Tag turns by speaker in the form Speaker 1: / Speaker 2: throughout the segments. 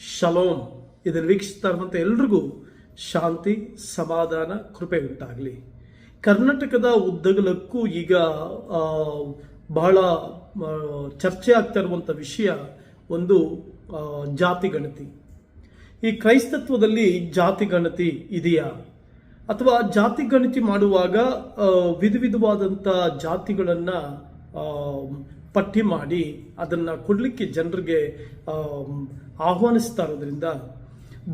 Speaker 1: Shalom ಇದನ್ನು ವೀಕ್ಷಿಸ್ತಾ ಇರುವಂಥ ಎಲ್ರಿಗೂ ಶಾಂತಿ, ಸಮಾಧಾನ, ಕೃಪೆ ಉಂಟಾಗಲಿ. ಕರ್ನಾಟಕದ ಉದ್ದಗಲಕ್ಕೂ ಈಗ ಬಹಳ ಚರ್ಚೆ ಆಗ್ತಾ ಇರುವಂಥ ವಿಷಯ ಒಂದು ಜಾತಿ ಗಣತಿ. ಈ ಕ್ರೈಸ್ತತ್ವದಲ್ಲಿ ಜಾತಿ ಗಣತಿ ಇದೆಯಾ? ಅಥವಾ ಜಾತಿ ಗಣತಿ ಮಾಡುವಾಗ ವಿಧ ವಿಧವಾದಂಥ ಜಾತಿಗಳನ್ನು ಪಟ್ಟಿ ಮಾಡಿ ಅದನ್ನು ಕೊಡಲಿಕ್ಕೆ ಜನರಿಗೆ ಆಹ್ವಾನಿಸ್ತಾ ಇರೋದ್ರಿಂದ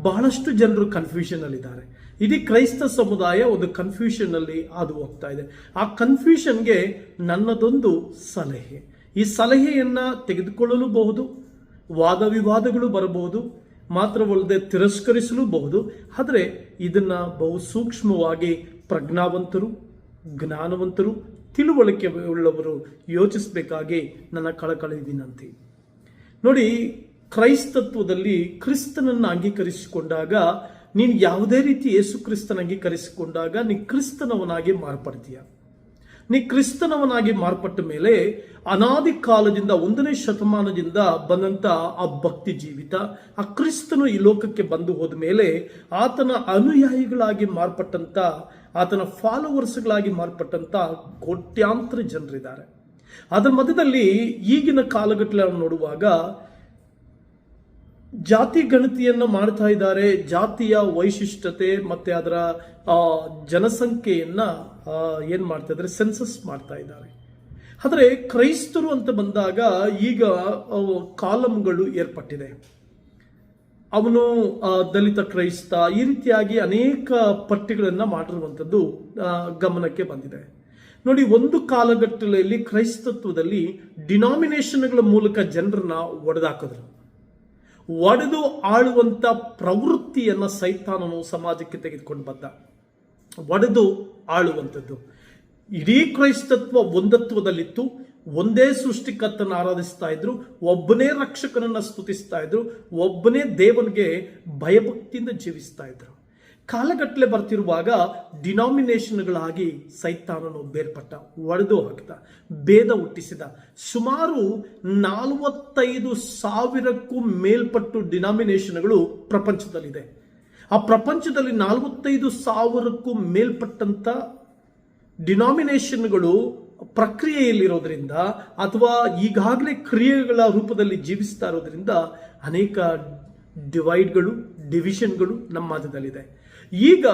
Speaker 1: ಬಹಳಷ್ಟು ಜನರು ಕನ್ಫ್ಯೂಷನ್ ಅಲ್ಲಿದ್ದಾರೆ. ಇಡೀ ಕ್ರೈಸ್ತ ಸಮುದಾಯ ಒಂದು ಕನ್ಫ್ಯೂಷನ್ ಅಲ್ಲಿ ಹಾದು ಹೋಗ್ತಾ ಇದೆ. ಆ ಕನ್ಫ್ಯೂಷನ್ಗೆ ನನ್ನದೊಂದು ಸಲಹೆ. ಈ ಸಲಹೆಯನ್ನ ತೆಗೆದುಕೊಳ್ಳಲೂಬಹುದು ವಾದ ವಿವಾದಗಳು ಬರಬಹುದು, ಮಾತ್ರವಲ್ಲದೆ ತಿರಸ್ಕರಿಸಲೂಬಹುದು. ಆದರೆ ಇದನ್ನು ಬಹು ಸೂಕ್ಷ್ಮವಾಗಿ ಪ್ರಜ್ಞಾವಂತರು, ಜ್ಞಾನವಂತರು ತಿಳುವಳಿಕೆ ಉಳ್ಳವರು ಯೋಚಿಸಬೇಕಾಗಿ ನನ್ನ ಕಳಕಳಿ ವಿನಂತಿ. ನೋಡಿ ಕ್ರೈಸ್ತತ್ವದಲ್ಲಿ ಕ್ರಿಸ್ತನನ್ನು ಅಂಗೀಕರಿಸಿಕೊಂಡಾಗ ನೀನು ಯಾವುದೇ ರೀತಿ ಯೇಸು ಕ್ರಿಸ್ತನ ಅಂಗೀಕರಿಸಿಕೊಂಡಾಗ ನೀ ಕ್ರಿಸ್ತನವನಾಗಿ ಮಾರ್ಪಡ್ತೀಯ. ನೀ ಕ್ರಿಸ್ತನವನಾಗಿ ಮಾರ್ಪಟ್ಟ ಮೇಲೆ ಅನಾದಿ ಕಾಲದಿಂದ ಒಂದನೇ ಶತಮಾನದಿಂದ ಬಂದಂತ ಆ ಭಕ್ತಿ ಜೀವಿತ, ಆ ಕ್ರಿಸ್ತನು ಈ ಲೋಕಕ್ಕೆ ಬಂದು ಹೋದ ಮೇಲೆ ಆತನ ಅನುಯಾಯಿಗಳಾಗಿ ಮಾರ್ಪಟ್ಟಂತ, ಆತನ ಫಾಲೋವರ್ಸ್ಗಳಾಗಿ ಮಾರ್ಪಟ್ಟಂತ ಕೋಟ್ಯಾಂತರ ಜನರಿದ್ದಾರೆ. ಅದರ ಮಧ್ಯದಲ್ಲಿ ಈಗಿನ ಕಾಲಘಟ್ಟಲೆ ನಾವು ನೋಡುವಾಗ ಜಾತಿ ಗಣತಿಯನ್ನು ಮಾಡ್ತಾ ಇದ್ದಾರೆ, ಜಾತಿಯ ವೈಶಿಷ್ಟ್ಯತೆ ಮತ್ತೆ ಅದರ ಜನಸಂಖ್ಯೆಯನ್ನು ಏನು ಮಾಡ್ತಾ ಇದ್ದಾರೆ ಸೆನ್ಸಸ್ ಮಾಡ್ತಾ ಇದ್ದಾರೆ. ಆದರೆ ಕ್ರೈಸ್ತರು ಅಂತ ಬಂದಾಗ ಈಗ ಕಾಲಮ್ಗಳು ಏರ್ಪಟ್ಟಿದೆ. ಅವನು ದಲಿತ ಕ್ರೈಸ್ತ, ಈ ರೀತಿಯಾಗಿ ಅನೇಕ ಪಟ್ಟಿಗಳನ್ನು ಮಾಡಿರುವಂಥದ್ದು ಗಮನಕ್ಕೆ ಬಂದಿದೆ. ನೋಡಿ, ಒಂದು ಕಾಲಘಟ್ಟದಲ್ಲಿ ಕ್ರೈಸ್ತತ್ವದಲ್ಲಿ ಡಿನಾಮಿನೇಷನ್ಗಳ ಮೂಲಕ ಜನರನ್ನ ಒಡೆದಾಕಿದ್ರು. ಒಡೆದು ಆಳುವಂತ ಪ್ರವೃತ್ತಿಯನ್ನು ಸೈತಾನನು ಸಮಾಜಕ್ಕೆ ತೆಗೆದುಕೊಂಡು ಬಂದ. ಒಡೆದು ಆಳುವಂಥದ್ದು. ಇಡೀ ಕ್ರೈಸ್ತತ್ವ ಒಂದತ್ವದಲ್ಲಿತ್ತು. ಒಂದೇ ಸೃಷ್ಟಿಕರ್ತನ ಆರಾಧಿಸ್ತಾ ಇದ್ರು. ಒಬ್ಬನೇ ರಕ್ಷಕನನ್ನ ಸ್ತುತಿಸ್ತಾ ಇದ್ರು. ಒಬ್ಬನೇ ದೇವನಿಗೆ ಭಯಭಕ್ತಿಯಿಂದ ಜೀವಿಸ್ತಾ ಇದ್ರು. ಕಾಲಗಟ್ಟಲೆ ಬರ್ತಿರುವಾಗ ಡಿನಾಮಿನೇಷನ್ಗಳಾಗಿ ಸೈತಾನನು ಬೇರ್ಪಟ್ಟ, ಒಡೆದು ಹಾಕಿದ ಭೇದ ಹುಟ್ಟಿಸಿದ. ಸುಮಾರು ನಾಲ್ವತ್ತೈದು ಸಾವಿರಕ್ಕೂ ಮೇಲ್ಪಟ್ಟು ಡಿನಾಮಿನೇಷನ್ಗಳು ಪ್ರಪಂಚದಲ್ಲಿದೆ. ಆ ಪ್ರಪಂಚದಲ್ಲಿ ನಾಲ್ವತ್ತೈದು ಸಾವಿರಕ್ಕೂ ಮೇಲ್ಪಟ್ಟಂತ ಡಿನಾಮಿನೇಷನ್ಗಳು ಪ್ರಕ್ರಿಯೆಯಲ್ಲಿರೋದ್ರಿಂದ ಅಥವಾ ಈಗಾಗಲೇ ಕ್ರಿಯೆಗಳ ರೂಪದಲ್ಲಿ ಜೀವಿಸ್ತಾ ಇರೋದ್ರಿಂದ ಅನೇಕ ಡಿವೈಡ್ಗಳು ಡಿವಿಷನ್ಗಳು ನಮ್ಮ ಮಧ್ಯದಲ್ಲಿದೆ. ಈಗ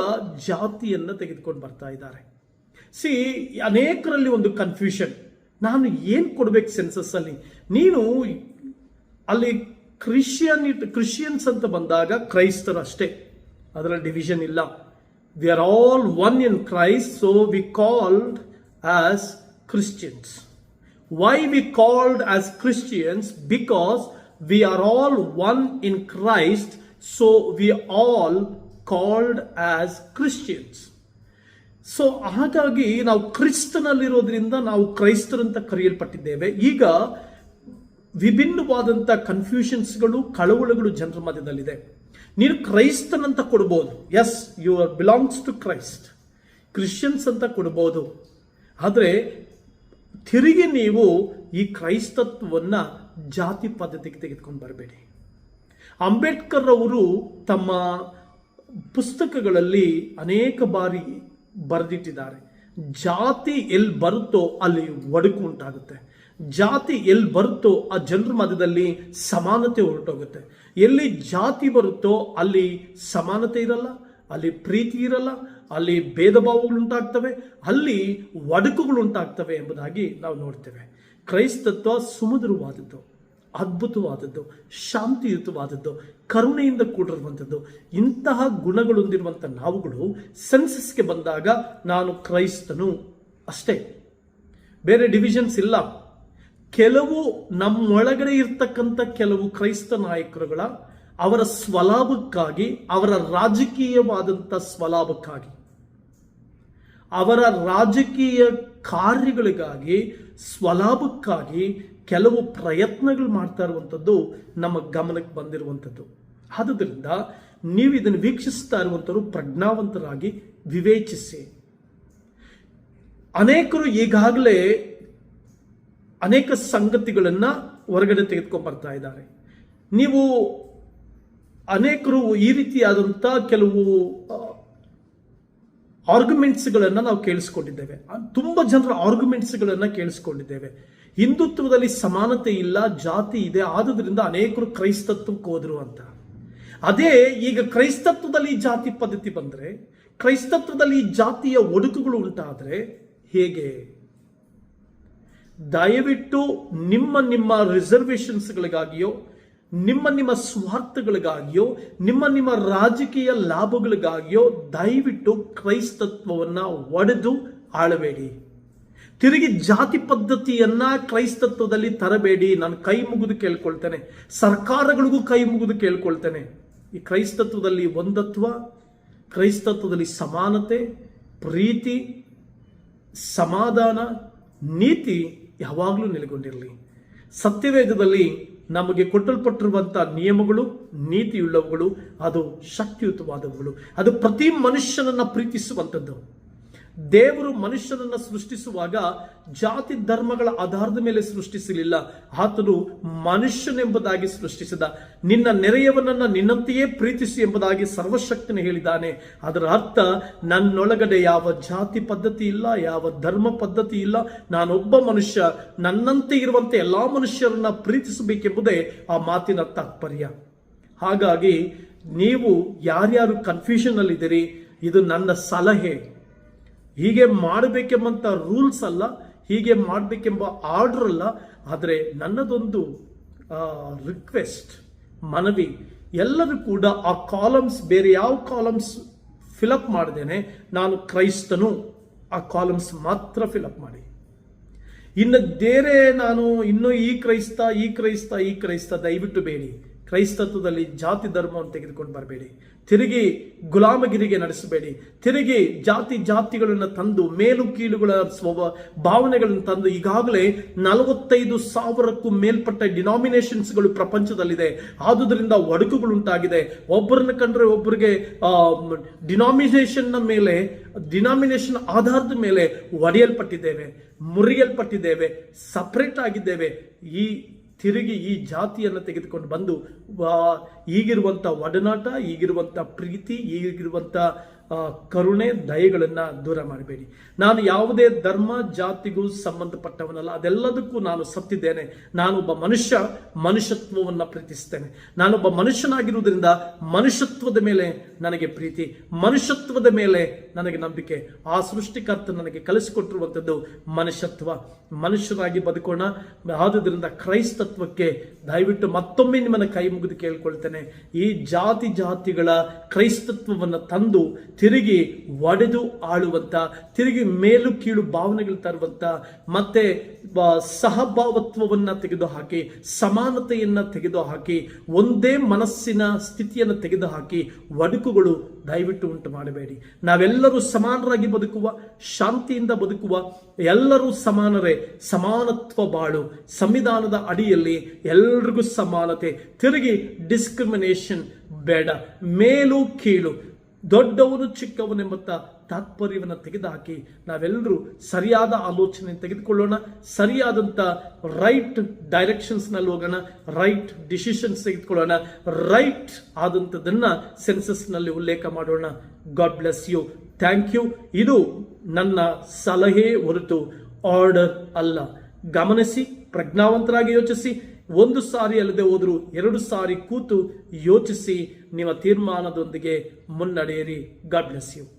Speaker 1: ಜಾತಿಯನ್ನು ತೆಗೆದುಕೊಂಡು ಬರ್ತಾ ಇದ್ದಾರೆ. ಸಿ ಅನೇಕರಲ್ಲಿ ಒಂದು ಕನ್ಫ್ಯೂಷನ್ ನಾನು ಏನು ಕೊಡ್ಬೇಕು ಸೆನ್ಸಸ್ ಅಲ್ಲಿ? ನೀನು ಅಲ್ಲಿ ಕ್ರಿಶ್ಚಿಯನ್ ಕ್ರಿಶ್ಚಿಯನ್ಸ್ ಅಂತ ಬಂದಾಗ ಕ್ರೈಸ್ತರು ಅಷ್ಟೇ. ಅದರ ಡಿವಿಷನ್ ಇಲ್ಲ. We are all one in Christ so we called as Christians why we called as Christians because we are all one in Christ so we all called as Christians so ಹಾಗಾಗಿ ನಾವು ಕ್ರಿಸ್ತನಲ್ಲಿರೋದ್ರಿಂದ ನಾವು ಕ್ರೈಸ್ತರಂತ ಕರೆಯಲ್ಪಟ್ಟಿದ್ದೇವೆ. ಈಗ ವಿಭಿನ್ನವಾದಂಥ ಕನ್ಫ್ಯೂಷನ್ಸ್ಗಳು ಕಳವಳಗಳು ಜನರ ಮಧ್ಯದಲ್ಲಿದೆ. ನೀನು ಕ್ರೈಸ್ತನಂತ ಕೊಡ್ಬೋದು. Yes you are belongs to Christ Christians ಅಂತ ಕೊಡ್ಬೋದು. ಆದರೆ ತಿರುಗಿ ನೀವು ಈ ಕ್ರೈಸ್ತತ್ವವನ್ನು ಜಾತಿ ಪದ್ಧತಿಗೆ ತೆಗೆದುಕೊಂಡು ಬರಬೇಡಿ. ಅಂಬೇಡ್ಕರ್ ಅವರು ತಮ್ಮ ಪುಸ್ತಕಗಳಲ್ಲಿ ಅನೇಕ ಬಾರಿ ಬರೆದಿಟ್ಟಿದ್ದಾರೆ. ಜಾತಿ ಎಲ್ಲಿ ಬರುತ್ತೋ ಅಲ್ಲಿ ಒಡಕು ಉಂಟಾಗುತ್ತೆ. ಜಾತಿ ಎಲ್ಲಿ ಬರುತ್ತೋ ಆ ಜನರ ಮಧ್ಯದಲ್ಲಿ ಸಮಾನತೆ ಹೊರಟೋಗುತ್ತೆ. ಎಲ್ಲಿ ಜಾತಿ ಬರುತ್ತೋ ಅಲ್ಲಿ ಸಮಾನತೆ ಇರಲ್ಲ, ಅಲ್ಲಿ ಪ್ರೀತಿ ಇರಲ್ಲ, ಅಲ್ಲಿ ಭೇದ ಭಾವಗಳು ಉಂಟಾಗ್ತವೆ, ಅಲ್ಲಿ ಒಡಕುಗಳು ಉಂಟಾಗ್ತವೆ ಎಂಬುದಾಗಿ ನಾವು ನೋಡ್ತೇವೆ. ಕ್ರೈಸ್ತತ್ವ ಸುಮಧುರವಾದದ್ದು. ಅದ್ಭುತವಾದದ್ದು, ಶಾಂತಿಯುತವಾದದ್ದು, ಕರುಣೆಯಿಂದ ಕೂಡಿರುವಂಥದ್ದು, ಇಂತಹ ಗುಣಗಳೊಂದಿರುವಂಥ ನಾವುಗಳು ಸೆನ್ಸಸ್ಗೆ ಬಂದಾಗ ನಾನು ಕ್ರೈಸ್ತನು ಅಷ್ಟೇ. ಬೇರೆ ಡಿವಿಷನ್ಸ್ ಇಲ್ಲ. ಕೆಲವು ನಮ್ಮೊಳಗಡೆ ಇರ್ತಕ್ಕಂಥ ಕೆಲವು ಕ್ರೈಸ್ತ ನಾಯಕರುಗಳ ಅವರ ಸ್ವಲಾಭಕ್ಕಾಗಿ, ಅವರ ರಾಜಕೀಯವಾದಂಥ ಸ್ವಲಾಭಕ್ಕಾಗಿ, ಅವರ ರಾಜಕೀಯ ಕಾರ್ಯಗಳಿಗಾಗಿ, ಸ್ವಲಾಭಕ್ಕಾಗಿ ಕೆಲವು ಪ್ರಯತ್ನಗಳು ಮಾಡ್ತಾ ಇರುವಂಥದ್ದು ನಮ್ಮ ಗಮನಕ್ಕೆ ಬಂದಿರುವಂಥದ್ದು. ಆದುದರಿಂದ ನೀವು ಇದನ್ನು ವೀಕ್ಷಿಸ್ತಾ ಇರುವಂಥವ್ರು ಪ್ರಜ್ಞಾವಂತರಾಗಿ ವಿವೇಚಿಸಿ. ಅನೇಕರು ಈಗಾಗಲೇ ಅನೇಕ ಸಂಗತಿಗಳನ್ನು ಹೊರಗಡೆ ತೆಗೆದುಕೊಂಡು ಬರ್ತಾ ಇದ್ದಾರೆ. ನೀವು ಅನೇಕರು ಈ ರೀತಿಯಾದಂಥ ಕೆಲವು ಆರ್ಗ್ಯುಮೆಂಟ್ಸ್ಗಳನ್ನು ನಾವು ಕೇಳಿಸ್ಕೊಂಡಿದ್ದೇವೆ. ತುಂಬ ಜನರ ಆರ್ಗ್ಯುಮೆಂಟ್ಸ್ಗಳನ್ನು ಕೇಳಿಸ್ಕೊಂಡಿದ್ದೇವೆ. ಹಿಂದುತ್ವದಲ್ಲಿ ಸಮಾನತೆ ಇಲ್ಲ, ಜಾತಿ ಇದೆ, ಆದುದರಿಂದ ಅನೇಕರು ಕ್ರೈಸ್ತತ್ವಕ್ಕೆ ಹೋದರು ಅಂತ ಅದೇ ಈಗ ಕ್ರೈಸ್ತತ್ವದಲ್ಲಿ ಜಾತಿ ಪದ್ಧತಿ ಬಂದರೆ, ಕ್ರೈಸ್ತತ್ವದಲ್ಲಿ ಜಾತಿಯ ಒಡುಕುಗಳು ಉಂಟಾದರೆ ಹೇಗೆ? ದಯವಿಟ್ಟು ನಿಮ್ಮ ನಿಮ್ಮ ರಿಸರ್ವೇಶನ್ಸ್ಗಳಿಗಾಗಿಯೋ ನಿಮ್ಮ ನಿಮ್ಮ ಸ್ವಾರ್ಥಗಳಿಗಾಗಿಯೋ, ನಿಮ್ಮ ನಿಮ್ಮ ರಾಜಕೀಯ ಲಾಭಗಳಿಗಾಗಿಯೋ ದಯವಿಟ್ಟು ಕ್ರೈಸ್ತತ್ವವನ್ನ ಒಡೆದು ಆಳಬೇಡಿ. ತಿರುಗಿ ಜಾತಿ ಪದ್ಧತಿಯನ್ನ ಕ್ರೈಸ್ತತ್ವದಲ್ಲಿ ತರಬೇಡಿ, ನಾನು ಕೈ ಮುಗಿದು ಕೇಳ್ಕೊಳ್ತೇನೆ. ಸರ್ಕಾರಗಳಿಗೂ ಕೈ ಮುಗಿದು ಕೇಳ್ಕೊಳ್ತೇನೆ. ಈ ಕ್ರೈಸ್ತತ್ವದಲ್ಲಿ ಒಂದತ್ವ, ಕ್ರೈಸ್ತತ್ವದಲ್ಲಿ ಸಮಾನತೆ, ಪ್ರೀತಿ, ಸಮಾಧಾನ, ನೀತಿ ಯಾವಾಗಲೂ ನೆಲೆಗೊಂಡಿರಲಿ. ಸತ್ಯವೇದದಲ್ಲಿ ನಮಗೆ ಕೊಟ್ಟಲ್ಪಟ್ಟಿರುವಂಥ ನಿಯಮಗಳು, ನೀತಿಯುಳ್ಳವುಗಳು, ಅದು ಶಕ್ತಿಯುತವಾದವುಗಳು. ಅದು ಪ್ರತಿ ಮನುಷ್ಯನನ್ನ ಪ್ರೀತಿಸುವಂಥದ್ದು ದೇವರು ಮನುಷ್ಯನನ್ನು ಸೃಷ್ಟಿಸುವಾಗ ಜಾತಿ ಧರ್ಮಗಳ ಆಧಾರದ ಮೇಲೆ ಸೃಷ್ಟಿಸಲಿಲ್ಲ. ಆತನು ಮನುಷ್ಯನೆಂಬುದಾಗಿ ಸೃಷ್ಟಿಸಿದ. ನಿನ್ನ ನೆರೆಯವನನ್ನ ನಿನ್ನಂತೆಯೇ ಪ್ರೀತಿಸಿ ಎಂಬುದಾಗಿ ಸರ್ವಶಕ್ತನ ಹೇಳಿದ್ದಾನೆ. ಅದರ ಅರ್ಥ, ನನ್ನೊಳಗಡೆ ಯಾವ ಜಾತಿ ಪದ್ಧತಿ ಇಲ್ಲ, ಯಾವ ಧರ್ಮ ಪದ್ಧತಿ ಇಲ್ಲ, ನಾನೊಬ್ಬ ಮನುಷ್ಯ, ನನ್ನಂತೆ ಇರುವಂತೆ ಎಲ್ಲಾ ಮನುಷ್ಯರನ್ನ ಪ್ರೀತಿಸಬೇಕೆಂಬುದೇ ಆ ಮಾತಿನ ತಾತ್ಪರ್ಯ. ಹಾಗಾಗಿ, ನೀವು ಯಾರ್ಯಾರು ಕನ್ಫ್ಯೂಷನ್ ಅಲ್ಲಿದ್ದೀರಿ, ಇದು ನನ್ನ ಸಲಹೆ. ಹೀಗೆ ಮಾಡಬೇಕೆಂಬಂತ ರೂಲ್ಸ್ ಅಲ್ಲ, ಹೀಗೆ ಮಾಡಬೇಕೆಂಬ ಆರ್ಡರ್ ಅಲ್ಲ, ಆದರೆ ನನ್ನದೊಂದು ರಿಕ್ವೆಸ್ಟ್ ಮನವಿ, ಎಲ್ಲರೂ ಕೂಡ ಆ ಕಾಲಮ್ಸ್ ಬೇರೆ ಯಾವ ಕಾಲಮ್ಸ್ ಫಿಲಪ್ ಮಾಡಿದೇನೆ ನಾನು ಕ್ರೈಸ್ತನು, ಆ ಕಾಲಮ್ಸ್ ಮಾತ್ರ ಫಿಲಪ್ ಮಾಡಿ. ಇನ್ನು ಬೇರೆ ನಾನು ಇನ್ನೂ ಈ ಕ್ರೈಸ್ತ ಈ ಕ್ರೈಸ್ತ ಈ ಕ್ರೈಸ್ತ ದಯವಿಟ್ಟು ಬೇಡಿ. ಕ್ರೈಸ್ತತ್ವದಲ್ಲಿ ಜಾತಿ ಧರ್ಮವನ್ನು ತೆಗೆದುಕೊಂಡು ಬರಬೇಡಿ. ತಿರುಗಿ ಗುಲಾಮಗಿರಿಗೆ ನಡೆಸಬೇಡಿ. ತಿರುಗಿ ಜಾತಿ ಜಾತಿಗಳನ್ನು ತಂದು ಮೇಲು ಕೀಳುಗಳ ಸ್ವಭಾವ ಭಾವನೆಗಳನ್ನು ತಂದು ಈಗಾಗಲೇ ನಲವತ್ತೈದು ಸಾವಿರಕ್ಕೂ ಮೇಲ್ಪಟ್ಟ ಡಿನಾಮಿನೇಷನ್ಸ್ಗಳು ಪ್ರಪಂಚದಲ್ಲಿದೆ. ಆದುದರಿಂದ ಒಡಕುಗಳುಂಟಾಗಿದೆ. ಒಬ್ಬರನ್ನ ಕಂಡ್ರೆ ಒಬ್ಬರಿಗೆ ಡಿನಾಮಿನೇಷನ್ನ ಮೇಲೆ, ಡಿನಾಮಿನೇಷನ್ ಆಧಾರದ ಮೇಲೆ ಒಡೆಯಲ್ಪಟ್ಟಿದ್ದೇವೆ, ಮುರಿಯಲ್ಪಟ್ಟಿದ್ದೇವೆ, ಸಪ್ರೇಟ್ ಆಗಿದ್ದೇವೆ. ಈ ತಿರುಗಿ ಈ ಜಾತಿಯನ್ನು ತೆಗೆದುಕೊಂಡು ಬಂದು ಈಗಿರುವಂಥ ಒಡನಾಟ ಈಗಿರುವಂಥ ಪ್ರೀತಿ ಈಗಿರುವಂಥ ಕರುಣೆ, ದಯೆಗಳನ್ನು ದೂರ ಮಾಡಬೇಡಿ. ನಾನು ಯಾವುದೇ ಧರ್ಮ, ಜಾತಿಗೂ ಸಂಬಂಧಪಟ್ಟವನಲ್ಲ. ಅದೆಲ್ಲದಕ್ಕೂ ನಾನು ಸತ್ತಿದ್ದೇನೆ. ನಾನು ಒಬ್ಬ ಮನುಷ್ಯ, ಮನುಷ್ಯತ್ವವನ್ನು ಪ್ರೀತಿಸ್ತೇನೆ. ನಾನೊಬ್ಬ ಮನುಷ್ಯನಾಗಿರುವುದರಿಂದ ಮನುಷ್ಯತ್ವದ ಮೇಲೆ ನನಗೆ ಪ್ರೀತಿ. ಮನುಷ್ಯತ್ವದ ಮೇಲೆ ನನಗೆ ನಂಬಿಕೆ. ಆ ಸೃಷ್ಟಿಕರ್ತ ನನಗೆ ಕಲಿಸಿಕೊಟ್ಟಿರುವಂಥದ್ದು ಮನುಷ್ಯತ್ವ. ಮನುಷ್ಯರಾಗಿ ಬದುಕೋಣ. ಆದುದರಿಂದ ಕ್ರೈಸ್ತತ್ವಕ್ಕೆ ದಯವಿಟ್ಟು ಮತ್ತೊಮ್ಮೆ ನಿಮ್ಮನ್ನು ಕೈ ಮುಗಿದು ಕೇಳ್ಕೊಳ್ತೇನೆ. ಈ ಜಾತಿ ಜಾತಿಗಳ ಕ್ರೈಸ್ತತ್ವವನ್ನು ತಂದು ತಿರುಗಿ ಒಡೆದು ಆಳುವಂತ ತಿರುಗಿ ಮೇಲು ಕೀಳು ಭಾವನೆಗಳು ತರುವಂಥ, ಮತ್ತೆ ಸಹಭಾವತ್ವವನ್ನು ತೆಗೆದುಹಾಕಿ, ಸಮಾನತೆಯನ್ನು ತೆಗೆದುಹಾಕಿ, ಒಂದೇ ಮನಸ್ಸಿನ ಸ್ಥಿತಿಯನ್ನು ತೆಗೆದುಹಾಕಿ ಒಡುಕುಗಳು ದಯವಿಟ್ಟು ಉಂಟು ಮಾಡಬೇಡಿ. ನಾವೆಲ್ಲರೂ ಸಮಾನರಾಗಿ ಬದುಕುವ, ಶಾಂತಿಯಿಂದ ಬದುಕುವ, ಎಲ್ಲರೂ ಸಮಾನರೇ, ಸಮಾನತ್ವ ಬಾಳು. ಸಂವಿಧಾನದ ಅಡಿಯಲ್ಲಿ ಎಲ್ರಿಗೂ ಸಮಾನತೆ. ತಿರುಗಿ ಡಿಸ್ಕ್ರಿಮಿನೇಷನ್ ಬೇಡ. ಮೇಲು ಕೀಳು. ದೊಡ್ಡವನು ಚಿಕ್ಕವನೆಂಬತ್ತ ತಾತ್ಪರ್ಯವನ್ನು ತೆಗೆದುಹಾಕಿ ನಾವೆಲ್ಲರೂ ಸರಿಯಾದ ಆಲೋಚನೆ ತೆಗೆದುಕೊಳ್ಳೋಣ ಸರಿಯಾದಂಥ ರೈಟ್ ಡೈರೆಕ್ಷನ್ಸ್ನಲ್ಲಿ ಹೋಗೋಣ ರೈಟ್ ಡಿಸಿಷನ್ಸ್ ತೆಗೆದುಕೊಳ್ಳೋಣ ರೈಟ್ ಆದಂಥದ್ದನ್ನು ಸೆನ್ಸಸ್ನಲ್ಲಿ ಉಲ್ಲೇಖ ಮಾಡೋಣ. God bless you thank you ಇದು ನನ್ನ ಸಲಹೆ ಹೊರತು ಆರ್ಡರ್ ಅಲ್ಲ. ಗಮನಿಸಿ, ಪ್ರಜ್ಞಾವಂತರಾಗಿ ಯೋಚಿಸಿ. ಒಂದು ಸಾರಿ ಅಲ್ಲದೆ ಹೋದರೂ ಎರಡು ಸಾರಿ ಕೂತು ಯೋಚಿಸಿ ನಿಮ್ಮ ತೀರ್ಮಾನದೊಂದಿಗೆ ಮುನ್ನಡೆಯಿರಿ. God bless you